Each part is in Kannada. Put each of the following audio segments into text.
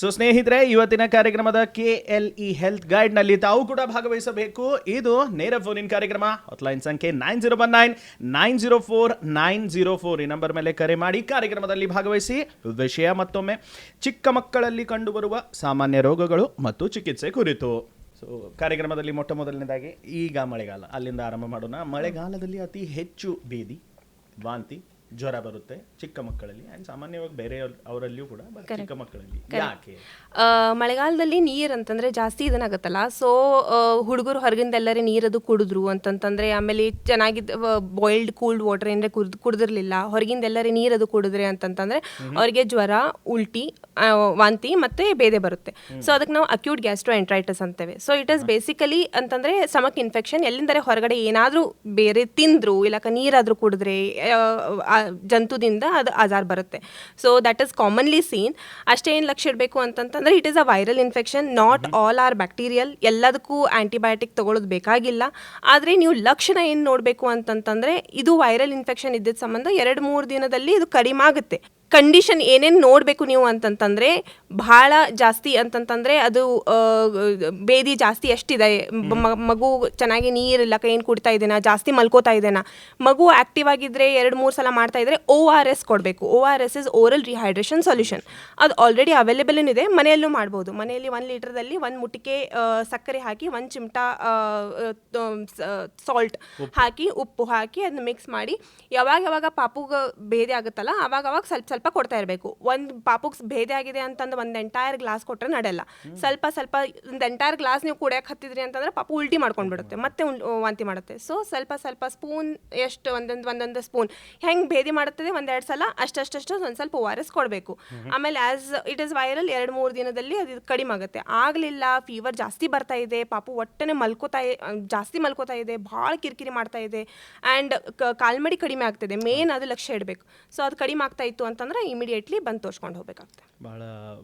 ಸೊ ಸ್ನೇಹಿತರೆ, ಇವತ್ತಿನ ಕಾರ್ಯಕ್ರಮದ ಕೆ ಎಲ್ ಇ ಹೆಲ್ತ್ ಗೈಡ್ನಲ್ಲಿ ತಾವು ಕೂಡ ಭಾಗವಹಿಸಬೇಕು. ಇದು ನೇರ ಫೋನ್ ಇನ್ ಕಾರ್ಯಕ್ರಮ. ಲೈನ್ ಸಂಖ್ಯೆ nine zero one nine nine zero four nine zero four ಈ ನಂಬರ್ ಮೇಲೆ ಕರೆ ಮಾಡಿ ಕಾರ್ಯಕ್ರಮದಲ್ಲಿ ಭಾಗವಹಿಸಿ. ವಿಷಯ ಮತ್ತೊಮ್ಮೆ. ಚಿಕ್ಕ ಮಕ್ಕಳಲ್ಲಿ ಕಂಡುಬರುವ ಸಾಮಾನ್ಯ ರೋಗಗಳು ಮತ್ತು ಚಿಕಿತ್ಸೆ ಕುರಿತು. ಸೊ ಕಾರ್ಯಕ್ರಮದಲ್ಲಿ ಮೊಟ್ಟ ಮೊದಲನೇದಾಗಿ ಈಗ ಮಳೆಗಾಲ. ಅಲ್ಲಿಂದ ಆರಂಭ ಮಾಡೋಣ. ಮಳೆಗಾಲದಲ್ಲಿ ಅತಿ ಹೆಚ್ಚು ಬೀದಿ, ವಾಂತಿ ಜ್ವರ ಬರುತ್ತೆ ಚಿಕ್ಕ ಮಕ್ಕಳಲ್ಲಿ ಆ್ಯಂಡ್ ಸಾಮಾನ್ಯವಾಗಿ ಬೇರೆ ಅವರಲ್ಲಿಯೂ ಕೂಡ ಚಿಕ್ಕ ಮಕ್ಕಳಲ್ಲಿ. ಯಾಕೆ? ಮಳೆಗಾಲದಲ್ಲಿ ನೀರು ಅಂತಂದ್ರೆ ಜಾಸ್ತಿ ಇದನ್ನಾಗತ್ತಲ್ಲ. ಸೊ ಹುಡುಗರು ಹೊರಗಿಂದ ಎಲ್ಲರೇ ನೀರದು ಕುಡಿದ್ರು ಅಂತಂತಂದ್ರೆ ಆಮೇಲೆ ಚೆನ್ನಾಗಿದ್ದ ಬಾಯ್ಲ್ಡ್ ಕೂಲ್ಡ್ ವಾಟರ್ ಏನಾರ ಕುಡ್ದು ಕುಡಿದಿರ್ಲಿಲ್ಲ. ಹೊರಗಿಂದ ಎಲ್ಲರೇ ನೀರದು ಕುಡಿದ್ರೆ ಅಂತಂತಂದ್ರೆ ಅವರಿಗೆ ಜ್ವರ ಉಲ್ಟಿ ವಾಂತಿ ಮತ್ತೆ ಬೇದೆ ಬರುತ್ತೆ. ಸೊ ಅದಕ್ಕೆ ನಾವು ಅಕ್ಯೂಟ್ ಗ್ಯಾಸ್ಟ್ರೋ ಎಂಟ್ರೈಟಿಸ್ ಅಂತೇವೆ ಸೊ ಇಟ್ ಇಸ್ ಬೇಸಿಕಲಿ ಅಂತಂದ್ರೆ ಸಮಕ್ ಇನ್ಫೆಕ್ಷನ್ ಎಲ್ಲಿಂದರೆ ಹೊರಗಡೆ ಏನಾದರೂ ಬೇರೆ ತಿಂದ್ರು ಇಲ್ಲಕ ನೀರಾದರೂ ಕುಡಿದ್ರೆ ಜಂತುದಿಂದ ಅದು ಆಜಾರ್ ಬರುತ್ತೆ. So that is commonly seen ಅಷ್ಟೇ ಏನು ಲಕ್ಷ ಇಡಬೇಕು ಅಂತಂತಂದ್ರೆ it is a viral infection not all are bacterial ಎಲ್ಲದಕ್ಕೂ ಆ್ಯಂಟಿಬಯೋಟಿಕ್ ತಗೊಳ್ಳೋದು ಬೇಕಾಗಿಲ್ಲ. ಆದರೆ ನೀವು ಲಕ್ಷಣ ಏನು ನೋಡಬೇಕು ಅಂತಂತಂದರೆ ಇದು ವೈರಲ್ ಇನ್ಫೆಕ್ಷನ್ ಇದ್ದಿದ್ದ ಸಂಬಂಧ ಎರಡು ಮೂರು ದಿನದಲ್ಲಿ ಇದು ಕಡಿಮೆ ಆಗುತ್ತೆ. ಕಂಡೀಷನ್ ಏನೇನು ನೋಡಬೇಕು ನೀವು ಅಂತಂತಂದರೆ ಭಾಳ ಜಾಸ್ತಿ ಅಂತಂತಂದರೆ ಅದು ಬೇದಿ ಜಾಸ್ತಿ ಎಷ್ಟಿದೆ. ಮಗು ಚೆನ್ನಾಗಿ ನೀರಿಲ್ಲ ಏನು ಕುಡ್ತಾ ಇದ್ದೇನಾ ಜಾಸ್ತಿ ಮಲ್ಕೋತಾ ಇದ್ದೇನಾ ಮಗು ಆ್ಯಕ್ಟಿವ್ ಆಗಿದ್ದರೆ ಎರಡು ಮೂರು ಸಲ ಮಾಡ್ತಾ ಇದ್ದರೆ ಓ ಆರ್ ಎಸ್ ಕೊಡಬೇಕು. O R S is oral rehydration solution ಅದು ಆಲ್ರೆಡಿ ಅವೈಲೇಬಲ್ ಇದೆ ಮನೆಯಲ್ಲೂ ಮಾಡ್ಬೋದು. ಮನೆಯಲ್ಲಿ ಒಂದು ಲೀಟ್ರದಲ್ಲಿ ಒಂದು ಮುಟ್ಟಿಗೆ ಸಕ್ಕರೆ ಹಾಕಿ ಒಂದು ಚಿಮಟ ಸಾಲ್ಟ್ ಹಾಕಿ ಉಪ್ಪು ಹಾಕಿ ಅದನ್ನ ಮಿಕ್ಸ್ ಮಾಡಿ ಯಾವಾಗ ಯಾವಾಗ ಪಾಪುಗೆ ಭೇದಿ ಆಗುತ್ತಲ್ಲ ಅವಾಗ ಅವಾಗ ಸ್ವಲ್ಪ ಸ್ವಲ್ಪ ಕೊಡ್ತಾ ಇರಬೇಕು. ಒಂದು ಪಾಪುಗ್ ಭೇದಿ ಆಗಿದೆ ಅಂತಂದು ಒಂದು ಎಂಟೈರ್ ಗ್ಲಾಸ್ ಕೊಟ್ಟರೆ ನಡೆಯಲ್ಲ ಸ್ವಲ್ಪ ಸ್ವಲ್ಪ ಒಂದು ಎಂಟೈರ್ ಗ್ಲಾಸ್ ನೀವು ಕುಡಿಯಕ್ಕೆ ಹತ್ತಿದ್ರಿ ಅಂತಂದ್ರೆ ಪಾಪು ಉಲ್ಟಿ ಮಾಡ್ಕೊಂಡ್ಬಿಡುತ್ತೆ. ಮತ್ತೆ ಉಲ್- ವಾಂತಿ ಮಾಡುತ್ತೆ. ಸೊ ಸ್ವಲ್ಪ ಸ್ವಲ್ಪ ಸ್ಪೂನ್ ಎಷ್ಟು ಒಂದೊಂದು ಒಂದೊಂದು ಸ್ಪೂನ್. ಹೆಂಗೆ ಭೇದಿ ಮಾಡುತ್ತದೆ? ಒಂದೆರಡು ಸಲ ಅಷ್ಟಷ್ಟಷ್ಟು ಒಂದು ಸ್ವಲ್ಪ ಓ ಆರ್ ಎಸ್ ಕೊಡಬೇಕು ಆಮೇಲೆ ಆಸ್ ಇಟ್ ಇಸ್ ವೈರಲ್ ಎರಡು ಮೂರು ದಿನದಲ್ಲಿ ಅದು ಕಡಿಮೆ ಆಗುತ್ತೆ. ಆಗಲಿಲ್ಲ ಫೀವರ್ ಜಾಸ್ತಿ ಬರ್ತಾ ಇದೆ ಪಾಪು ಒಟ್ಟನೆ ಮಲ್ಕೋತಾ ಜಾಸ್ತಿ ಮಲ್ಕೋತಾ ಇದೆ ಭಾಳ ಕಿರಿಕಿರಿ ಮಾಡ್ತಾ ಇದೆ. ಆ್ಯಂಡ್ ಕಾಲ್ಮಡಿ ಕಡಿಮೆ ಆಗ್ತದೆ. ಮೇನ್ ಅದು ಲಕ್ಷ್ಯ ಇಡಬೇಕು. ಸೊ ಅದು ಕಡಿಮೆ ಆಗ್ತಾ ಇತ್ತು ಅಂತಂದ್ರೆ ಇಮಿಡಿಯೇಟ್ಲಿ ಬಂದು ತೋರಿಸ್ಕೊಂಡು ಹೋಗ್ಬೇಕಾಗ್ತದೆ ಬಹಳ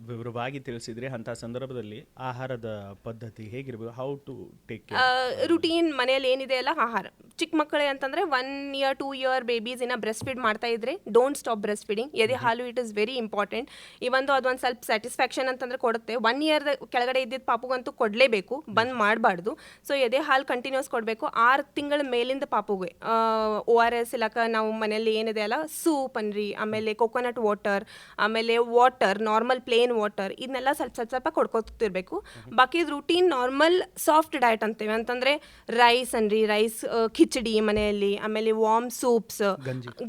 ವಿವರವಾಗಿ ತಿಳಿಸಿದ್ರೆ. ಅಂತ ಸಂದರ್ಭದಲ್ಲಿ ಆಹಾರದ ಪದ್ಧತಿ ಹೇಗಿರ್ಬೋದು? ಹೌ ಟು ಟೇಕ್ ರುಟೀನ್ ಮನೆಯಲ್ಲಿ ಏನಿದೆ ಅಲ್ಲ ಆಹಾರ. ಚಿಕ್ಕ ಮಕ್ಕಳೇ ಅಂತಂದ್ರೆ one year two year babies ಇನ್ನ ಬ್ರೆಸ್ಟ್ ಫೀಡ್ ಮಾಡ್ತಾ ಇದ್ರೆ ಡೋಂಟ್ ಸ್ಟಾಪ್ ಬ್ರೆಸ್ಟ್ ಫೀಡಿಂಗ್ ಎದೆ ಹಾಲು ಇಟ್ ಇಸ್ ವೆರಿ ಇಂಪಾರ್ಟೆಂಟ್ ಇವೊಂದು ಅದೊಂದು ಸ್ವಲ್ಪ ಸ್ಯಾಟಿಸ್ಫ್ಯಾಕ್ಷನ್ ಅಂತಂದ್ರೆ ಕೊಡುತ್ತೆ. ಒನ್ ಇಯರ್ ಕೆಳಗಡೆ ಇದ್ದಿದ್ದ ಪಾಪುಗಂತೂ ಕೊಡಲೇಬೇಕು ಬಂದ್ ಮಾಡಬಾರ್ದು. ಸೊ ಎದೆ ಹಾಲು ಕಂಟಿನ್ಯೂಸ್ ಕೊಡಬೇಕು. ಆರು ತಿಂಗಳ ಮೇಲಿಂದ ಪಾಪುಗೆ ಓ ಆರ್ ಎಸ್ ಇಲ್ಲಕ ನಾವು ಮನೆಯಲ್ಲಿ ಏನಿದೆ ಅಲ್ಲ ಸೂಪ್ ಅನ್ರಿ ಆಮೇಲೆ ಕೊಕೊನಟ್ ವಾಟರ್ ಆಮೇಲೆ ವಾಟರ್ ನಾರ್ಮಲ್ ಪ್ಲೇನ್ ವಾಟರ್ ಇದನ್ನೆಲ್ಲ ಸ್ವಲ್ಪ ಸ್ವಲ್ಪ ಸ್ವಲ್ಪ ಕೊಡ್ಕೊತಿರ್ಬೇಕು. ಬಾಕಿ ರೂಟೀನ್ ನಾರ್ಮಲ್ ಸಾಫ್ಟ್ ಡಯಟ್ ಅಂತೇವೆ. ಅಂತಂದ್ರೆ ರೈಸ್ ಅನ್ರಿ ರೈಸ್ ಖಿಚಡಿ ಮನೆಯಲ್ಲಿ ಆಮೇಲೆ ವಾರ್ಮ್ ಸೂಪ್ಸ್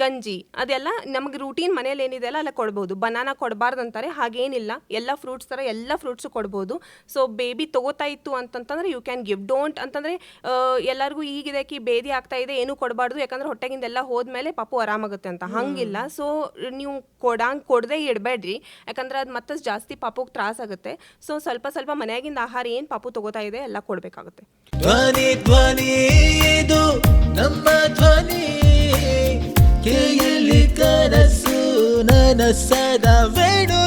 ಗಂಜಿ. ಅದೆಲ್ಲ ನಮಗೆ ರೂಟೀನ್ ಮನೆಯಲ್ಲಿ ಏನಿದೆ ಅಲ್ಲ ಅಲ್ಲ ಕೊಡ್ಬೋದು. ಬನಾನಾ ಕೊಡಬಾರ್ದು ಅಂತಾರೆ ಹಾಗೇನಿಲ್ಲ. ಎಲ್ಲ ಫ್ರೂಟ್ಸ್ ಥರ ಎಲ್ಲ ಫ್ರೂಟ್ಸು ಕೊಡ್ಬೋದು. ಸೊ ಬೇಬಿ ತಗೋತಾ ಇತ್ತು ಅಂತಂತಂದ್ರೆ ಯು ಕ್ಯಾನ್ ಗಿವ್ ಡೋಂಟ್ ಅಂತಂದ್ರೆ ಎಲ್ಲರಿಗೂ ಈಗಿದೆ ಕಿ ಬೇದಿ ಆಗ್ತಾ ಇದೆ ಏನೂ ಕೊಡಬಾರ್ದು. ಯಾಕಂದ್ರೆ ಹೊಟ್ಟೆಗಿಂದೆಲ್ಲ ಹೋದ್ಮೇಲೆ ಪಾಪು ಆರಾಮಾಗುತ್ತೆ ಅಂತ. ಹಂಗಿಲ್ಲ. ಸೊ ನೀವು ಕೊಡಂಗ್ ಕೊಡದೆ ಇಡಬೇಡ್ರಿ. ಯಾಕಂದ್ರೆ ಅದು ಮತ್ತಷ್ಟು ಜಾಸ್ತಿ ಪಾಪುಗೆ ತ್ರಾಸ ಆಗುತ್ತೆ. ಸೊ ಸ್ವಲ್ಪ ಸ್ವಲ್ಪ ಮನೆಯಾಗಿಂದ ಆಹಾರ ಏನು ಪಾಪು ತಗೋತಾ ಇದೆ ಎಲ್ಲ ಕೊಡಬೇಕಾಗುತ್ತೆ. ಧ್ವನಿ ಧ್ವನಿ ಇದು ನಮ್ಮ ಧ್ವನಿ. ಕೇಳಿ ಕನಸು ನನಸದ ವೇಣು